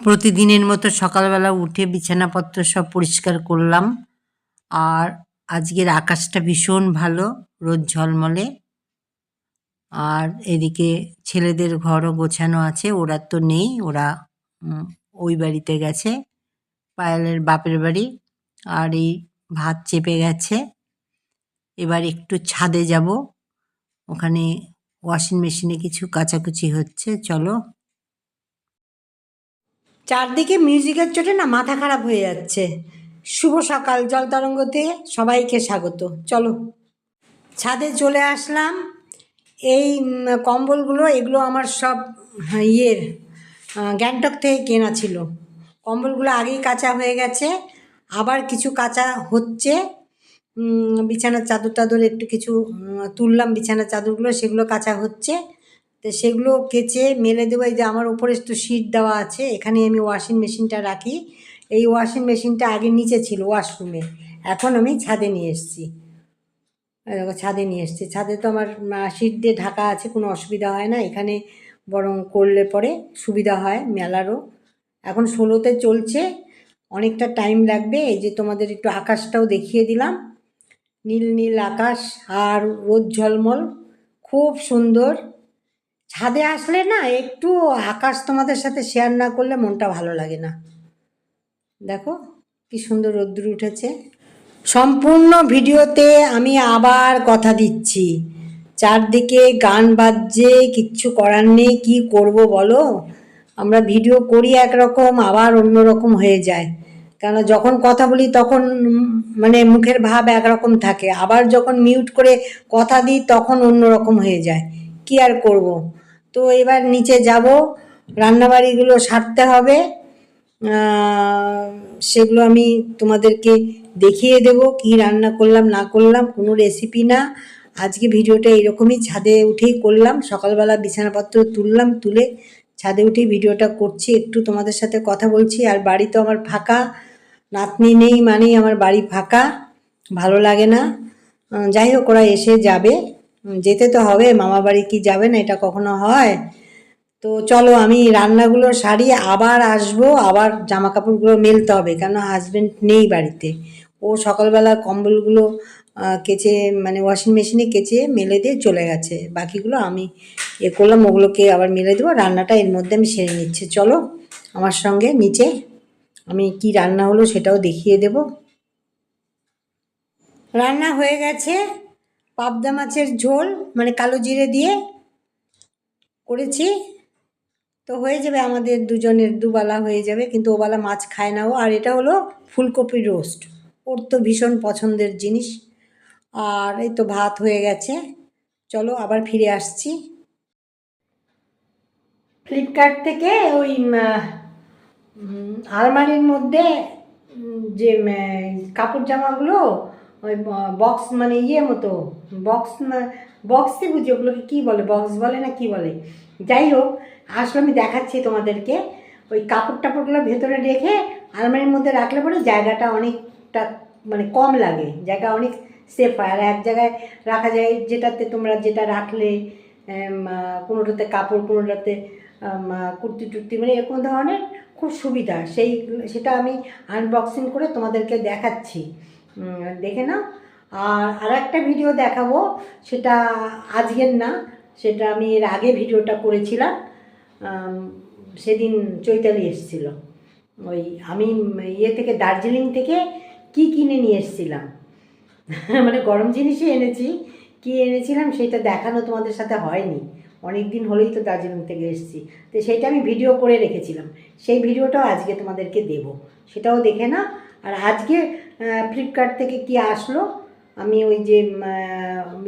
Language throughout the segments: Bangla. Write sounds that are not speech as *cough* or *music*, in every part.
প্রতিদিনের মতো সকালবেলা উঠে বিছানাপত্র সব পরিষ্কার করলাম। আর আজকের আকাশটা ভীষণ ভালো, রোদ ঝলমলে। আর এদিকে ছেলেদের ঘরও গোছানো আছে, ওরা তো নেই, ওরা ওই বাড়িতে গেছে, পায়েলের বাপের বাড়ি। আর এই ভাত চেপে গেছে। এবার একটু ছাদে যাব, ওখানে ওয়াশিং মেশিনে কিছু কাচাকুচি হচ্ছে, চলো। চারদিকে মিউজিকের চোটে না মাথা খারাপ হয়ে যাচ্ছে। শুভ সকাল জল তরঙ্গতে সবাইকে স্বাগত। চলো ছাদে চলে আসলাম। এই কম্বলগুলো এগুলো আমার সব হ্যাঁ, ইয়ের গ্যাংটক থেকে কেনা ছিল। কম্বলগুলো আগেই কাঁচা হয়ে গেছে আবার কিছু কাঁচা হচ্ছে। বিছানার চাদর টাদর একটু কিছু তুললাম বিছানার চাদরগুলো সেগুলো কাঁচা হচ্ছে। তো সেগুলো কেচে মেলে দেবো। এই যে আমার উপরে একটু শীট দেওয়া আছে এখানে আমি ওয়াশিং মেশিনটা রাখি। এই ওয়াশিং মেশিনটা আগে নিচে ছিল ওয়াশরুমে এখন আমি ছাদে নিয়ে এসেছি। ছাদে নিয়ে এসেছি। ছাদে তো আমার শীট দিয়ে ঢাকা আছে, কোনো অসুবিধা হয় না। এখানে বরং করলে পরে সুবিধা হয়, মেলারও। এখন ষোলোতে চলছে, অনেকটা টাইম লাগবে। এই যে তোমাদের একটু আকাশটাও দেখিয়ে দিলাম। নীল নীল আকাশ আর রোদ ঝলমল, খুব সুন্দর। ছাদে আসলে না একটু আকাশ তোমাদের সাথে শেয়ার না করলে মনটা ভালো লাগে না। দেখো কি সুন্দর রোদ্দুর উঠেছে। সম্পূর্ণ ভিডিওতে আমি আবার কথা দিচ্ছি। চারদিকে গান বাজছে, কিচ্ছু করার নেই, কি করব বলো? আমরা ভিডিও করি একরকম, আবার অন্য রকম হয়ে যায়। কেন যখন কথা বলি তখন মানে মুখের ভাব একরকম থাকে। আবার যখন মিউট করে কথা দিই তখন অন্য রকম হয়ে যায়। কি আর করব? তো এবার নিচে যাব। রান্নাবাড়িগুলো সারতে হবে। সেগুলো আমি তোমাদেরকে দেখিয়ে দেব, কি রান্না করলাম, না করলাম, কোনো রেসিপি না। আজকে ভিডিওটা এরকমই ছাদে উঠেই করলাম। সকালবেলা বিছানাপত্র তুললাম, তুলে ছাদে উঠেই ভিডিওটা করছি। একটু তোমাদের সাথে কথা বলছি। আর বাড়ি তো আমার ফাঁকা। নাতনি নেই মানেই আমার বাড়ি ফাঁকা। ভালো লাগে না। যাই হোক, ওরা এসে যাবে। যেতে তো হবে, মামা বাড়ি কি যাবে না, এটা কখনো হয়? তো চলো আমি রান্নাগুলো সারি আবার আসব, আবার জামা কাপড়গুলো মেলতে হবে কেন হাজবেন্ড নেই বাড়িতে। ও সকালবেলা কম্বলগুলো কেচে মানে ওয়াশিং মেশিনে কেচে মেলে দিয়ে চলে গেছে। বাকিগুলো আমি এ করলাম, ওগুলোকে আবার মেলে দেবো, রান্নাটা এর মধ্যে আমি সেরে নিচ্ছি। চলো, আমার সঙ্গে নিচে আমি কি রান্না হলো সেটাও দেখিয়ে দেব। রান্না হয়ে গেছে। পাবদা মাছের ঝোল মানে কালো জিরে দিয়ে করেছি। তো হয়ে যাবে আমাদের দুজনের, দুবেলা হয়ে যাবে, কিন্তু ওবেলা মাছ খায় না ও। আর এটা হলো ফুলকপি রোস্ট। ওর তো ভীষণ পছন্দের জিনিস। আর এই তো ভাত হয়ে গেছে। চলো আবার ফিরে আসছি। ফ্লিপকার্ট থেকে ওই আলমারির মধ্যে যে কাপড় জামাগুলো ওই বক্স মানে ইয়ে মতো বক্স বক্সই বুঝি ওগুলোকে কী বলে বক্স বলে না কি বলে? যাই হোক, আসলে আমি দেখাচ্ছি তোমাদেরকে। ওই কাপড় টাপড়গুলো ভেতরে রেখে আলমারির মধ্যে রাখলে পরে জায়গাটা অনেকটা মানে কম লাগে। জায়গা অনেক সেফ হয়। আর এক জায়গায় রাখা যায় যেটাতে তোমরা যেটা রাখলে কোনোটাতে কাপড়, কোনোটাতে কুর্তি টুর্তি মানে এরকম ধরনের খুব সুবিধা। সেই, সেটা আমি আনবক্সিং করে তোমাদেরকে দেখাচ্ছি। দেখে নাও। আর আর একটা ভিডিও দেখাবো, সেটা আজকের না, সেটা আমি এর আগে ভিডিওটা করেছিলাম। সেদিন চৈতালি এসেছিল। ওই আমি ইয়ে থেকে, দার্জিলিং থেকে কি কিনে নিয়ে এসেছিলাম? *laughs* মানে গরম জিনিসই এনেছি, কি এনেছিলাম সেটা দেখানো তোমাদের সাথে হয়নি। অনেক দিন হলেই তো দার্জিলিং থেকে এসেছি। তো সেইটা আমি ভিডিও করে রেখেছিলাম। সেই ভিডিওটাও আজকে তোমাদেরকে দেব। সেটাও দেখে না আর আজকে ফ্লিপকার্ট থেকে কি আসলো? আমি ওই যে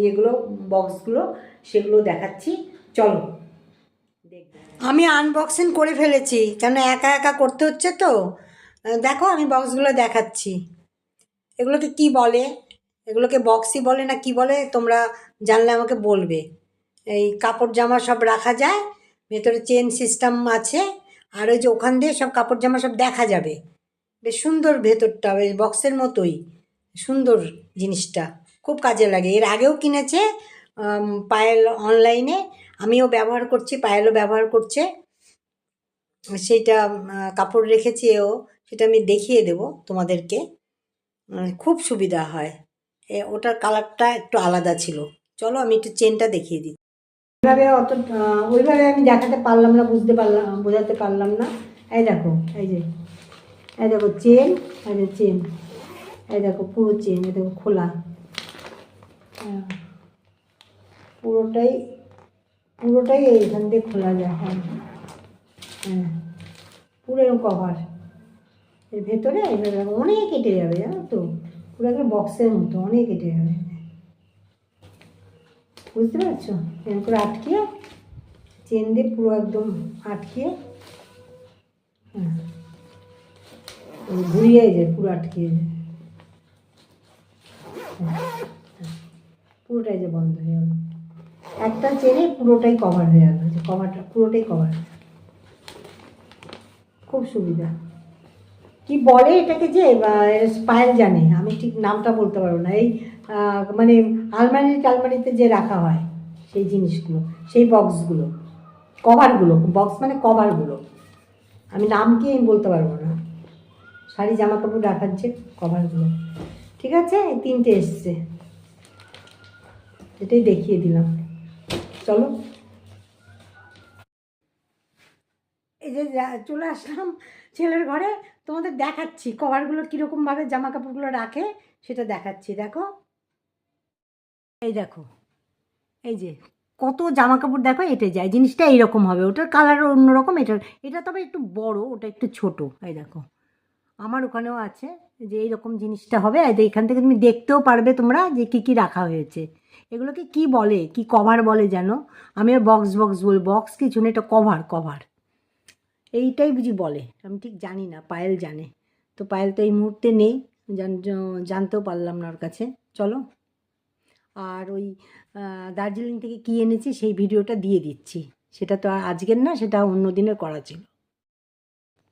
ইয়েগুলো বক্সগুলো সেগুলো দেখাচ্ছি। চলো। আমি আনবক্সিং করে ফেলেছি, কেন একা একা করতে হচ্ছে তো? দেখো, আমি বক্সগুলো দেখাচ্ছি। এগুলোকে কি বলে? এগুলোকে বক্সই বলে না কি বলে? তোমরা জানলে আমাকে বলবে। এই কাপড় জামা সব রাখা যায়, ভেতরে চেন সিস্টেম আছে, আর ওই যে ওখান দিয়ে সব কাপড় জামা সব দেখা যাবে। বেশ সুন্দর ভেতরটা, বেশ বক্সের মতোই, সুন্দর জিনিসটা। খুব কাজে লাগে। এর আগেও কিনেছে পায়েল অনলাইনে। আমিও ব্যবহার করছি, পায়েলও ব্যবহার করছে। সেইটা কাপড় রেখেছি ও সেটা আমি দেখিয়ে দেব তোমাদেরকে। খুব সুবিধা হয়। এ, ওটার কালারটা একটু আলাদা ছিল। চলো আমি একটু চেনটা দেখিয়ে দিই। ওইভাবে অত ওইভাবে আমি দেখাতে পারলাম না, বুঝতে পারলাম, বোঝাতে পারলাম না। এই দেখো, এই যে। এই দেখো চেন, এই যে চেন। এই দেখো পুরো চেন, এই দেখো খোলা। হ্যাঁ। পুরোটাই পুরোটাই এইখান দিয়ে খোলা যায় হ্যাঁ। হ্যাঁ। পুরো এরকম কভার এর ভেতরে এবার অনেক কেটে যাবে, জানো তো? পুরো একটা বক্সের মতো, অনেক কেটে যাবে। বুঝতে পারছ? এরকম করে আটকিয়ে, চেন দিয়ে পুরো একদম আটকিয়ে হ্যাঁ। ঘুরিয়ে যায় পুরো আটকিয়ে যায়। পুরোটাই যে বন্ধ হয়ে গেল। একটা চেনে পুরোটাই কভার হয়ে গেল, যে কভারটা পুরোটাই কভার খুব সুবিধা। কি বলে এটাকে যে স্পাইল জানে, আমি ঠিক নামটা বলতে পারব না। এই মানে আলমারি টালমারিতে যে রাখা হয়, সেই জিনিসগুলো, সেই বক্সগুলো কভারগুলো বক্স মানে কভারগুলো আমি নাম কি আমি বলতে পারব না। শাড়ি জামা কাপড় রাখার যে কভারগুলো ঠিক আছে? এই তিনটে এসছে। এটাই দেখিয়ে দিলাম। চলো। এই যে চলে আসলাম ছেলের ঘরে। তোমাদের দেখাচ্ছি কভারগুলো কীরকমভাবে জামা কাপড়গুলো রাখে, সেটা দেখাচ্ছি। দেখো। এই দেখো। এই যে, কত জামা কাপড় দেখো এটে যায়। জিনিসটা এইরকম হবে। ওটার কালার অন্যরকম, এটার, এটা তবে একটু বড়, ওটা একটু ছোট। এই দেখো। আমার ওখানেও আছে যে এইরকম জিনিসটা হবে, আর এখান থেকে তুমি দেখতেও পারবে তোমরা যে কী কী রাখা হয়েছে। এগুলোকে কি বলে, কি কভার বলে যেন আমি বক্স বক্স বলি বক্স কিছু না, এটা কভার কভার এইটাই বুঝি বলে। আমি ঠিক জানি না, পায়েল জানে। তো পায়েল তো এই মুহূর্তে নেই জানতেও পারলাম না ওর কাছে। চলো। আর ওই দার্জিলিং থেকে কী এনেছি সেই ভিডিওটা দিয়ে দিচ্ছি। সেটা তো আর আজকের না, সেটা অন্য দিনের করা ছিল।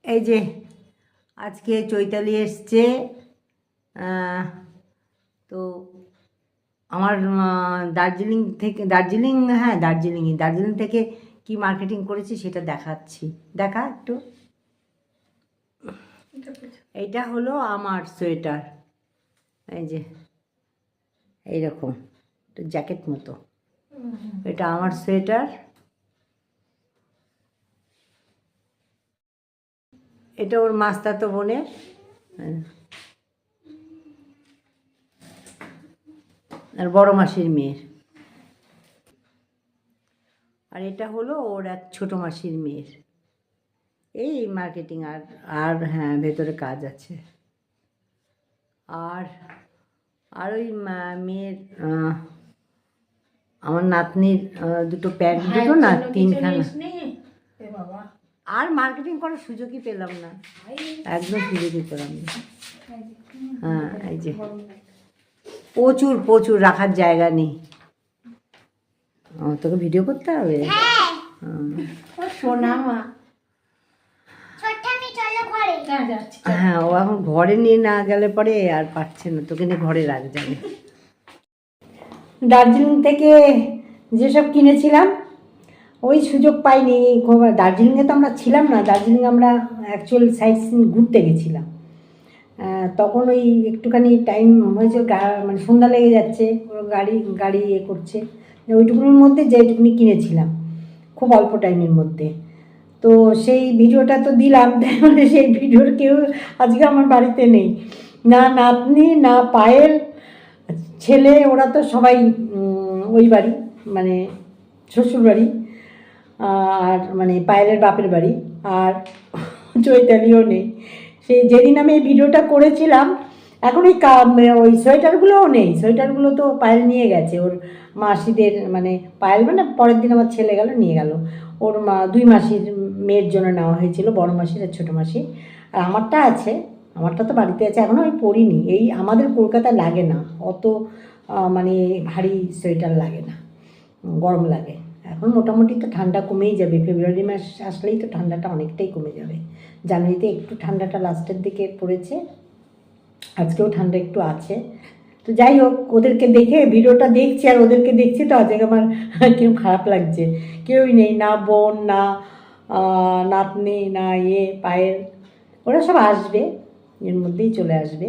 এই যে আজকে চৈতালি এসছে তো আমার দার্জিলিং থেকে দার্জিলিং হ্যাঁ দার্জিলিংই দার্জিলিং থেকে কি মার্কেটিং করেছি সেটা দেখাচ্ছি। দেখা একটু। এইটা হলো আমার সোয়েটার। এই যে এইরকম একটু জ্যাকেট মতো। এটা আমার সোয়েটার। এটা ওর মাস্তাতো বোনের। হ্যাঁ। আর বড় মাসির মেয়ের। আর এটা হলো ওর এক ছোটো মাসির মেয়ের। এই মার্কেটিং আর আর হ্যাঁ ভেতরে কাজ আছে। আর আর ওই মেয়ের আমার নাতনির দুটো প্যান্ট দুটো না তিনখানা? আর মার্কেটিং করার সুযোগই পেলাম না। একদম সুযোগই পেলাম না। হ্যাঁ এই যে। প্রচুর প্রচুর রাখার জায়গা নেই। ও, তোকে ভিডিও করতে হবে? হুম। হ্যাঁ ও এখন ঘরে নিয়ে না গেলে পরে আর পারছে না। তোকে নিয়ে ঘরে রাখ যাবে দার্জিলিং থেকে যেসব কিনেছিলাম ওই সুযোগ পাইনি। দার্জিলিংয়ে তো আমরা ছিলাম না, দার্জিলিং আমরা অ্যাকচুয়াল সাইট সিন ঘুরতে গেছিলাম। তখন ওই একটুখানি টাইম হয়েছে মানে সন্ধ্যা লেগে যাচ্ছে গাড়ি গাড়ি ইয়ে করছে। ওইটুকুনির মধ্যে যেটুকুনি কিনেছিলাম, খুব অল্প টাইমের মধ্যে। তো সেই ভিডিওটা তো দিলাম *laughs* তাহলে সেই ভিডিওর কেউ আজকে আমার বাড়িতে নেই। না নাতনি, না পায়েল, ছেলে, ওরা তো সবাই ওই বাড়ি মানে শ্বশুর বাড়ি আর মানে পায়েলের বাপের বাড়ি, আর চৈতালিও নেই। সেই যেদিন আমি এই ভিডিওটা করেছিলাম, এখন ওই কা- ওই সোয়েটারগুলোও নেই। সোয়েটারগুলো তো পায়েল নিয়ে গেছে। ওর মাসিদের মানে পায়েল মানে পরের দিন আমার ছেলে গেল, নিয়ে গেল। ওর মা, দুই মাসির মেয়ের জন্য নেওয়া হয়েছিল, বড় মাসির আর ছোটো মাসি আর আমারটা আছে, আমারটা তো বাড়িতে আছে এখনও আমি পরিনি। এই আমাদের কলকাতায় লাগে না। অত মানে ভারী সোয়েটার লাগে না। গরম লাগে। এখন মোটামুটি তো ঠান্ডা কমেই যাবে। ফেব্রুয়ারি মাস আসলেই তো ঠান্ডাটা অনেকটাই কমে যাবে। জানুয়ারিতে একটু ঠান্ডাটা লাস্টের দিকে পড়েছে, আজকেও ঠান্ডা একটু আছে। তো যাই হোক, ওদেরকে দেখে ভিডিওটা দেখছি আর ওদেরকে দেখছি তো আজকে আমার *laughs* কেউ খারাপ লাগছে। কেউই নেই, না বোন, না নাতনি, না ইয়ে পায়ের, ওরা সব আসবে, এর মধ্যেই চলে আসবে।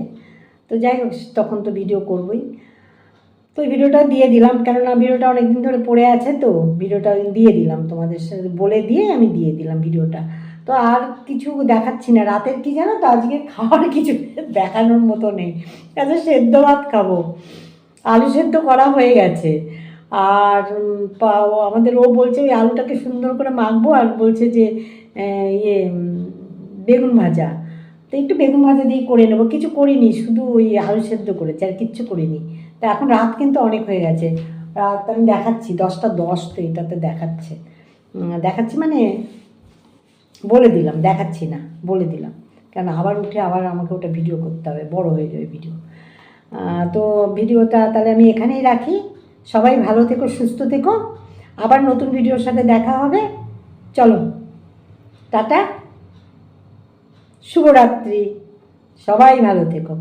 তো যাই হোক, তখন তো ভিডিও করবই। তো এই ভিডিওটা দিয়ে দিলাম, কেননা ভিডিওটা অনেক দিন ধরে পড়ে আছে তো, ভিডিওটা দিয়ে দিলাম, তোমাদের সাথে বলে দিয়ে আমি দিয়ে দিলাম ভিডিওটা। তো আর কিছু দেখাচ্ছি না, রাতের কি জানো তো, আজকে খাওয়ার কিছু দেখানোর মতো নেই। এত সেদ্ধ ভাত খাব। আলু সেদ্ধ করা হয়ে গেছে। আর আমাদের, ও বলছে ওই আলুটাকে সুন্দর করে মাখবো আর বলছে যে ইয়ে বেগুন ভাজা। তো একটু বেগুন ভাজা দিয়ে করে নেব। কিছু করিনি, শুধু ওই আলু সেদ্ধ করেছি, আর কিচ্ছু করিনি। তা এখন রাত কিন্তু অনেক হয়ে গেছে। রাত আমি দেখাচ্ছি, দশটা দশ তো এটাতে দেখাচ্ছে। দেখাচ্ছি মানে বলে দিলাম, দেখাচ্ছি না, বলে দিলাম। কেন আবার উঠে আবার আমাকে ওটা ভিডিও করতে হবে, বড় হয়ে যাবে ভিডিও তো ভিডিওটা তাহলে আমি এখানেই রাখি। সবাই ভালো থেকো, সুস্থ থেকো। আবার নতুন ভিডিওর সাথে দেখা হবে। চলো, টাটা। শুভরাত্রি। সবাই ভালো থেকো।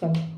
চলো।